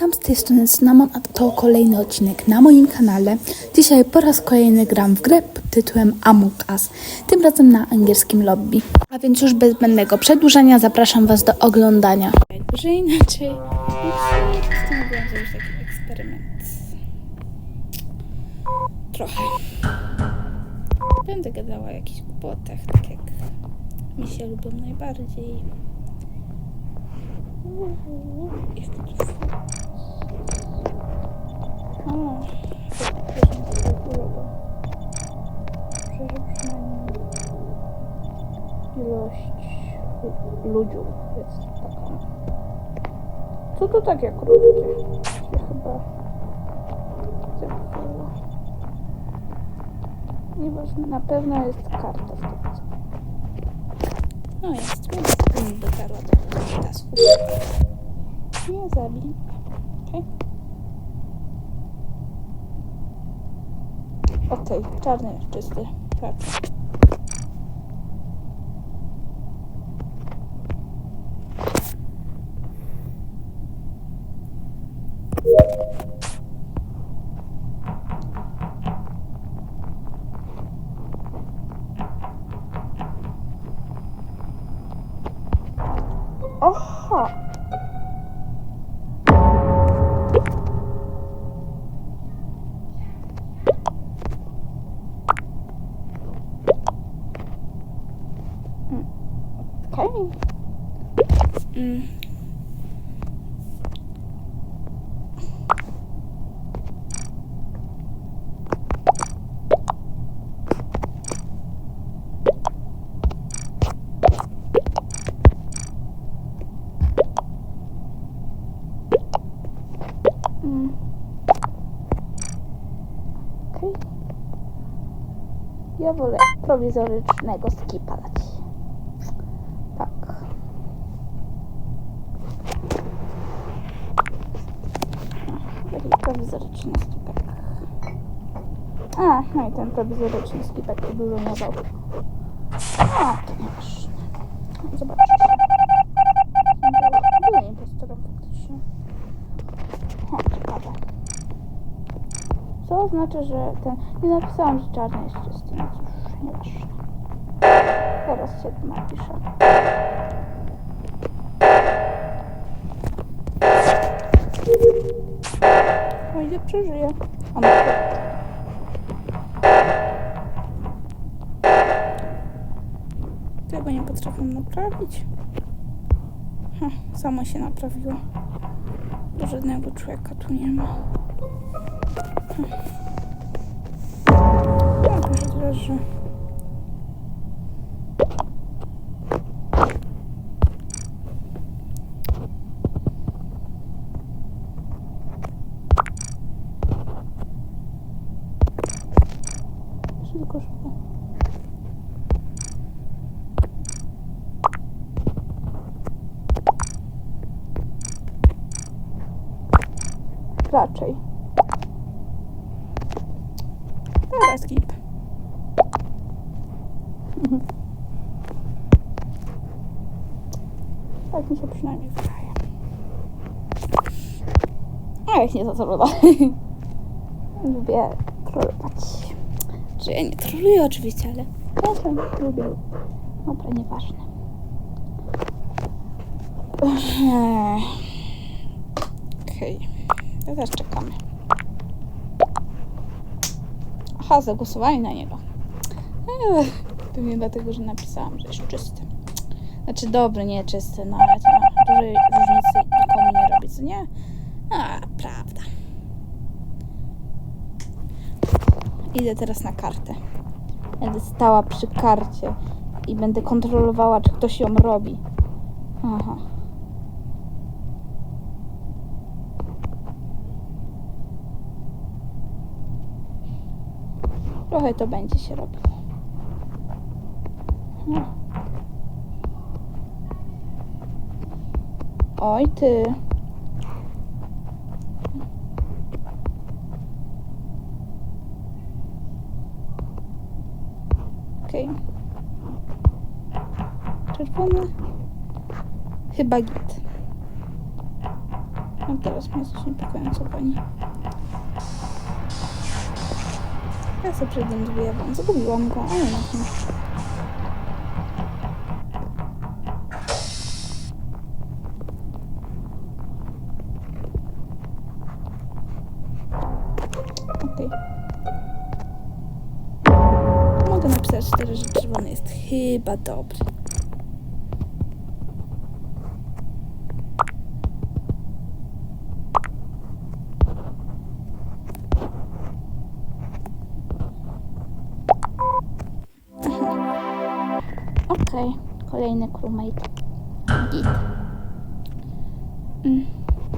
Witam z tej strony Cynamon, a to kolejny odcinek na moim kanale. Dzisiaj po raz kolejny gram w grę pod tytułem Among Us, tym razem na angielskim lobby. A więc już bez zbędnego przedłużania zapraszam Was do oglądania. Jakby, że inaczej... Postanowiłam zrobić taki eksperyment. Trochę. Będę gadała o jakichś głupotach, tak jak mi się lubią najbardziej. Jest to O, ilość ludzi jest taka. Co to takie krótkie? Ja chyba zepsuła. Nieważne, na pewno jest karta tego co. No jest, dotarła do tasku. Nie zabij. Okej, czarny jest czysty. Tak. Aha. Mm, Okej. Mm. Mm. Okej. Ja wolę prowizorycznego skipa dać. Tak. Taki prowizoryczny skipek. A, no i ten prowizoryczny skipek to dużo Co oznacza, że ten... Nie napisałam, że czarny jest czysty, no cóż, nieważne. Zaraz się napiszę. O ile przeżyję. O. Tego nie potrafię naprawić. Ha, samo się naprawiło. Bo żadnego człowieka tu nie ma. Hm. No, proszę teraz, że... Tylko szybko. Raczej. Dobra, skip. Mi się przynajmniej wydaje. A jak nie to dalej. Lubię trollować. Czy ja nie trolluję oczywiście, ale czasem lubię. Dobra, nieważne. Ech. Okej. Teraz czekamy. Aha, zagłosowali na niego. Ech, pewnie dlatego, że napisałam, że jest czysty. Znaczy dobry, nie czysty, no ale to dużej różnicy nikomu nie robi, co nie? A, prawda. Idę teraz na kartę. Będę stała przy karcie i będę kontrolowała, czy ktoś ją robi. Aha. Trochę to będzie się robiło. No. Oj ty. Okej. Czerwony. Chyba git. No teraz mnie coś niepokojąco pani. Ja sobie przejdę drzwi, ja wam zgubiłam go, ale na tym. Chyba dobry. Okej, kolejny crewmate. Git. Mm.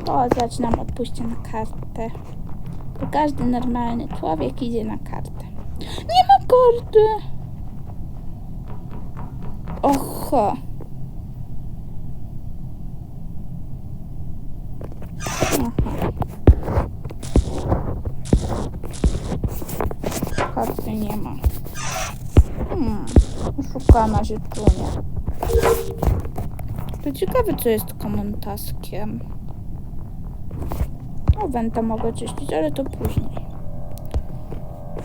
To zaczynam od pójścia na kartę. Bo każdy normalny człowiek idzie na kartę. Nie ma karty! Oho. Aha. Karty nie ma. Hmm. Szukana się czunie. To ciekawe, co jest common taskiem. O, wenta mogę czyścić, ale to później.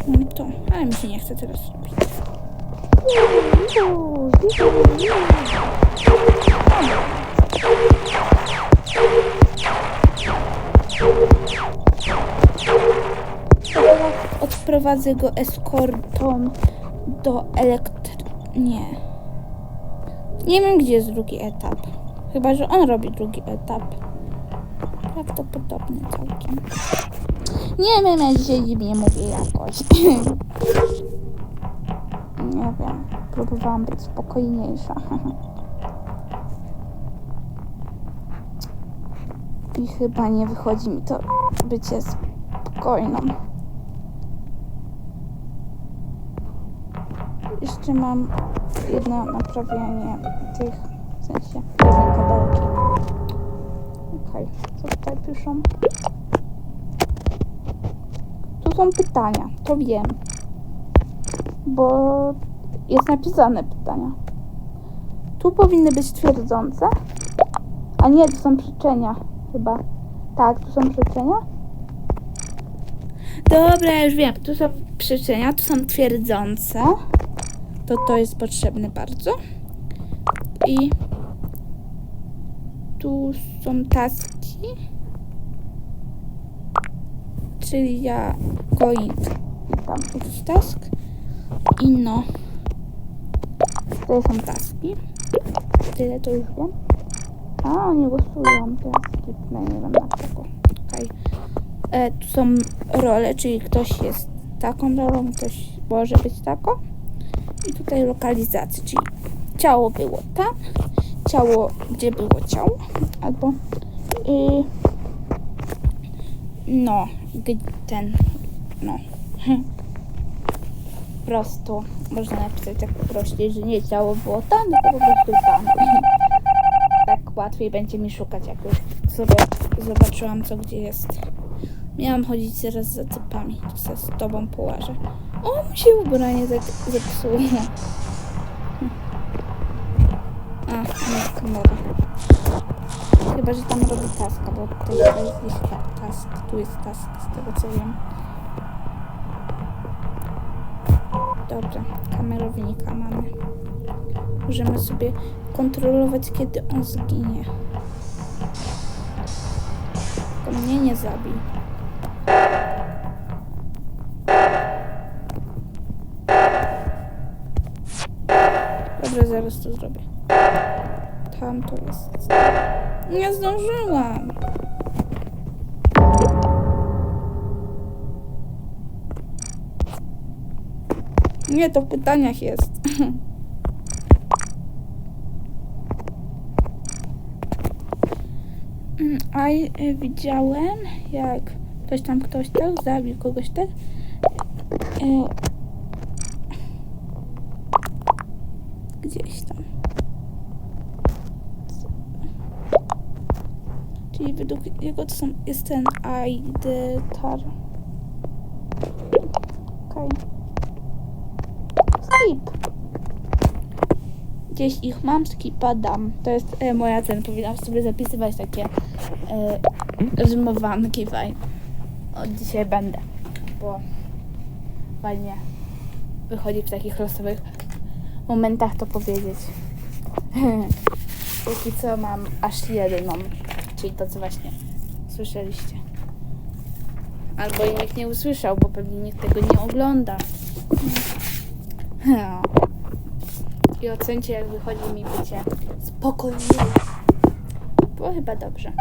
No to, ale mi się nie chce teraz robić. Odprowadzę go eskortą do elektr... Nie. Nie wiem, gdzie jest drugi etap. Chyba, że on robi drugi etap. Prawdopodobnie całkiem. Nie wiem, ja dzisiaj dziwnie mówię jakoś. nie wiem. Próbowałam być spokojniejsza. I chyba nie wychodzi mi to bycie spokojną. Jeszcze mam jedno naprawianie tych, w sensie jednej kabelki. Okej, co tutaj piszą? Tu są pytania, to wiem. Bo jest napisane pytania. Tu powinny być twierdzące. A nie, tu są przyczenia chyba. Tak, tu są przyczenia. Dobra, już wiem. Tu są przyczenia, tu są twierdzące. To to jest potrzebne bardzo. I tu są taski. Czyli ja going tam jakiś task. I no. Są taski. Tyle to już wiem. A, oni głosują. To ja skipnę, nie wiem na. Okej. E, tu są role, czyli ktoś jest taką rolą, ktoś może być taką. I tutaj lokalizacja, czyli ciało było tam, ciało, gdzie było ciało, albo y, no, ten, no. Prostu można napisać tak prościej, że nie ciało było tam, tylko po prostu tam. Tak łatwiej będzie mi szukać, jak już sobie zobaczyłam, co gdzie jest. Miałam chodzić teraz za typami, to se z tobą połażę. O, mi się ubranie zep- zepsuło. A, nie kamera. Chyba, że tam robi taska, bo chyba jest ta- task. Tu jest task, z tego co wiem. Dobrze, kamerownika mamy. Możemy sobie kontrolować, kiedy on zginie. To mnie nie zabił. Dobrze, zaraz to zrobię. Tam to jest. Nie zdążyłam. Nie, to w pytaniach jest. A y, widziałem, jak ktoś tam, ktoś tak zabił kogoś tak. Y, Gdzieś tam. Czyli według jego to są, jest ten ID-tar. Okej. Skip. Gdzieś ich mam, skipa dam. To jest e, moja cena. Powinnam sobie zapisywać takie e, rymowanki fajne. Od dzisiaj będę, bo fajnie wychodzi w takich losowych momentach to powiedzieć. Póki co mam aż jedną, czyli to co właśnie słyszeliście. Albo i nikt nie usłyszał, bo pewnie nikt tego nie ogląda. No. I ocencie, jak wychodzi mi bycie spokojnie. Było chyba dobrze.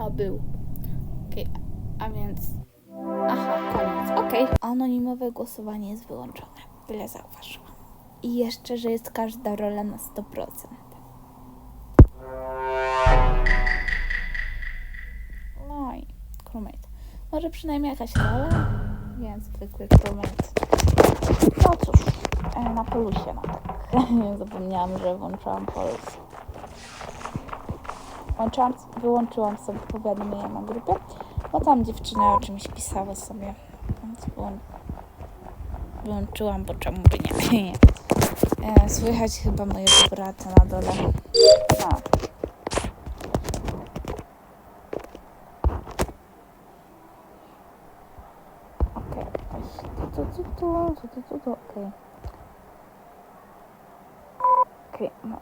O, był. Okej, a więc... Aha, koniec. Okej. Anonimowe głosowanie jest wyłączone. Tyle zauważyłam. I jeszcze, że jest każda rola na 100%. No i crewmate. Może przynajmniej jakaś rola? Nie, zwykły crewmate. No cóż, na polusie, no tak. Zapomniałam, że włączyłam polus. Włączyłam, wyłączyłam sobie powiadomienia na grupie, bo tam dziewczyny o czymś pisały sobie, więc wyłą- wyłączyłam, bo czemu by nie. e, słychać chyba mojego brata na dole. A. Okej, okay. tu, tu, tu, tu, tu, tu, tu, okej. Okej, no.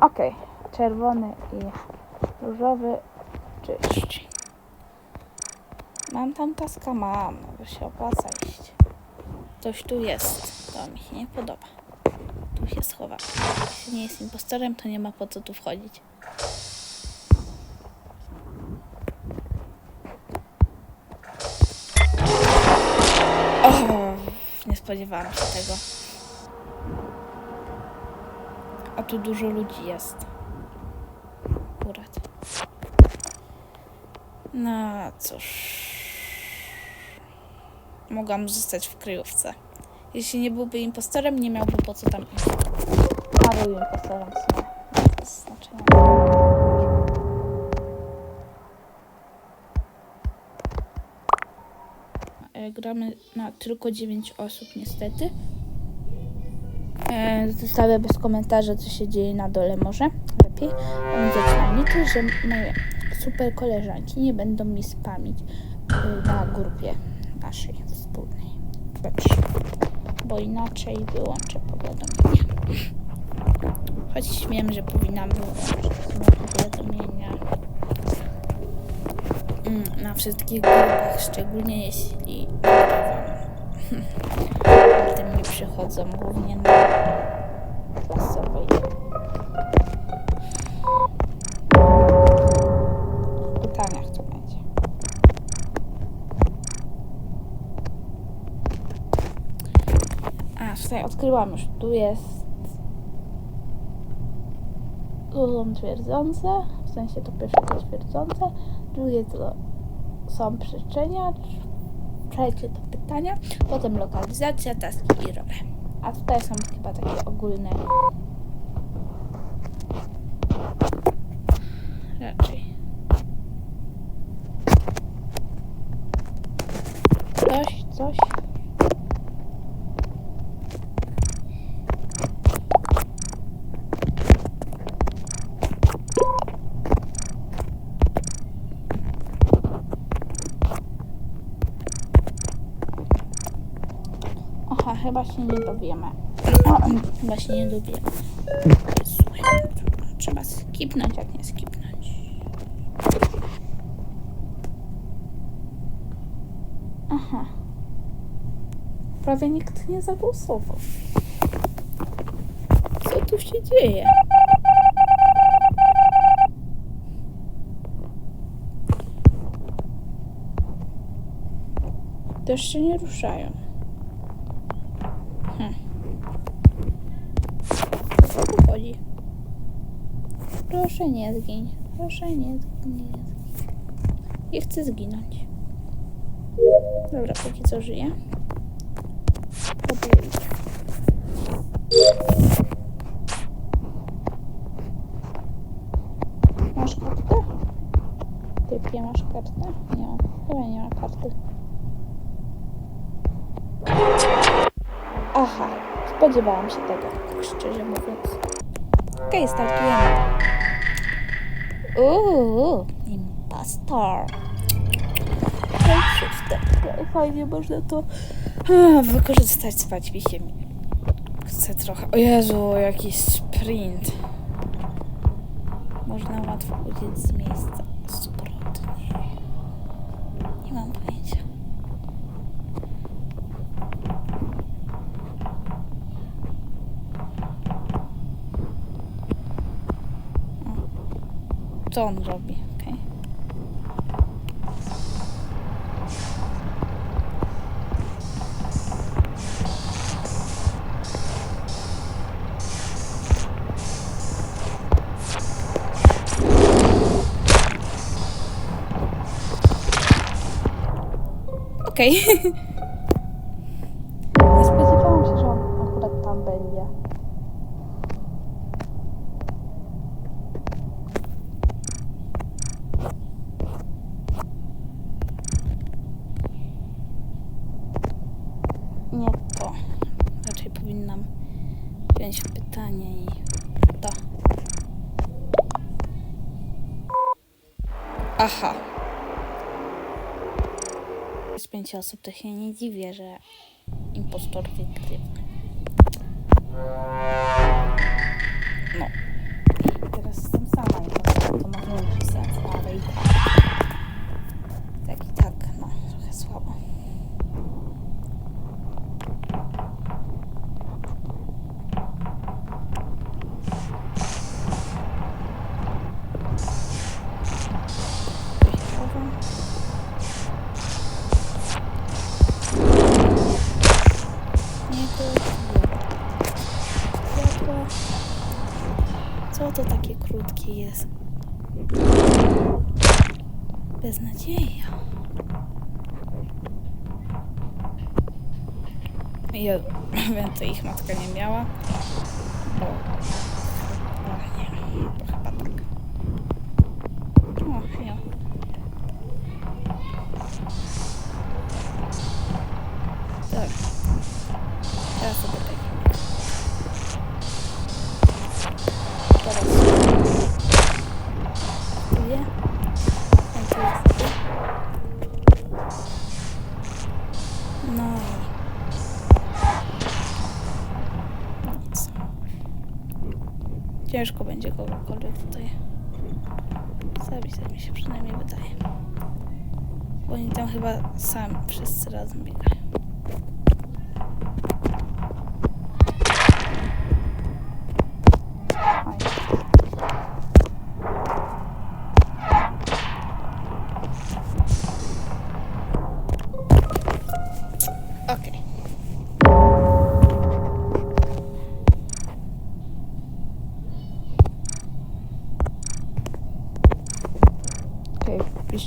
Okej, czerwony i różowy czyść. Mam tam taska, mam, bo się opłaca iść. Coś tu jest, to mi się nie podoba. Tu się schowa. Jeśli nie jest impostorem, to nie ma po co tu wchodzić. O, nie spodziewałam się tego. A tu dużo ludzi jest. Akurat. No cóż. Mogłam zostać w kryjówce. Jeśli nie byłby impostorem, nie miałby po co tam iść. A był impostorem w sumie. Gramy na tylko 9 osób niestety. E, Zostawię bez komentarza, co się dzieje na dole może. Lepiej. Liczyć, że moje super koleżanki nie będą mi spamić e, na grupie naszej wspólnej. Bo inaczej wyłączę powiadomienia. Choć wiem, że powinnam wyłączyć powiadomienia mm, na wszystkich grupach, szczególnie jeśli. Potem mi przychodzą głównie na odkryłam już. Tu jest. Są twierdzące, w sensie to pierwsze to twierdzące, drugie to są przyczenia, trzecie to pytania, potem lokalizacja, taski i role. A tutaj są chyba takie ogólne. Raczej. Coś, coś. Aha, chyba się nie dowiemy. chyba się nie dowiemy. Trzeba skipnąć, jak nie skipnąć. Aha. Prawie nikt nie zagłosował. Co tu się dzieje? To jeszcze nie ruszają. Hmm. Proszę nie zgiń. Proszę nie zgiń. Nie chcę zginąć. Dobra, póki co. Pobiję. Masz kartę? Typie, masz kartę? Nie mam. Chyba nie ma karty. Aha, spodziewałam się tego, tak szczerze mówiąc. Okej, startujemy. Uuu, impostor. Fajnie można to wykorzystać. Spać mi się chce trochę. O Jezu, jakiś sprint. Można łatwo uciec z miejsca zbrodni. Nie mam pojęcia. O. Co on robi? Okej. Nie spodziewałam się, że on akurat tam będzie. Nie to. Raczej powinnam wziąć pytanie i to. Aha. Z pięć osób to się nie dziwię, że impostor wygrywa. No. Teraz jestem sama i to ma większy sens, ale i tak. Tak i tak, no, trochę słabo. Co to takie krótkie jest? Beznadzieja. Ja więcej ich matka nie miała. Bo... Ach, nie, to chyba tak. O, ja. Tak. Teraz sobie tak. Teraz. Tu je. Ten tu jest. No i... Nic. Ciężko będzie kogokolwiek tutaj zabić, tak mi się przynajmniej wydaje. Bo oni tam chyba sami wszyscy razem biegają.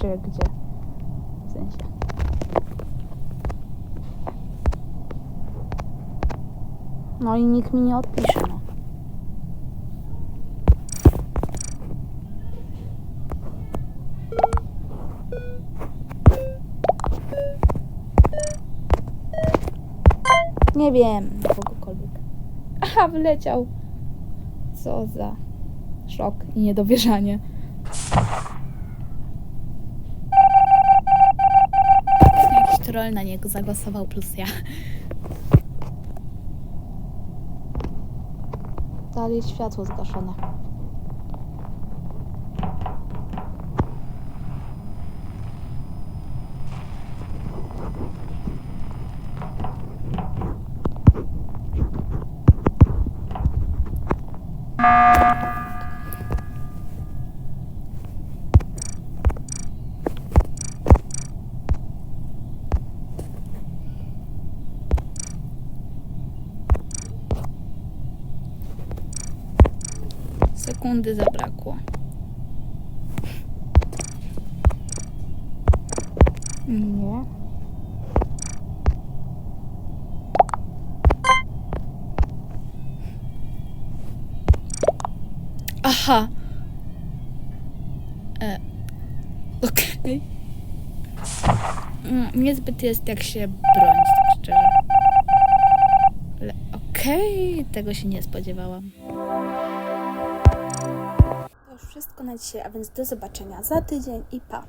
Piszę gdzie. W sensie. No i nikt mi nie odpisze, no. Nie wiem, kogokolwiek. Aha, wyleciał. Co za szok i niedowierzanie. Jakiś troll na niego zagłosował plus ja. Dalej światło zgaszone. Sekundy zabrakło. Nie. Aha. E. Okej. Mm, Niezbyt jest jak się bronić, tak szczerze. Ale okej. Okej, tego się nie spodziewałam. Wszystko na dzisiaj, a więc do zobaczenia za tydzień i pa!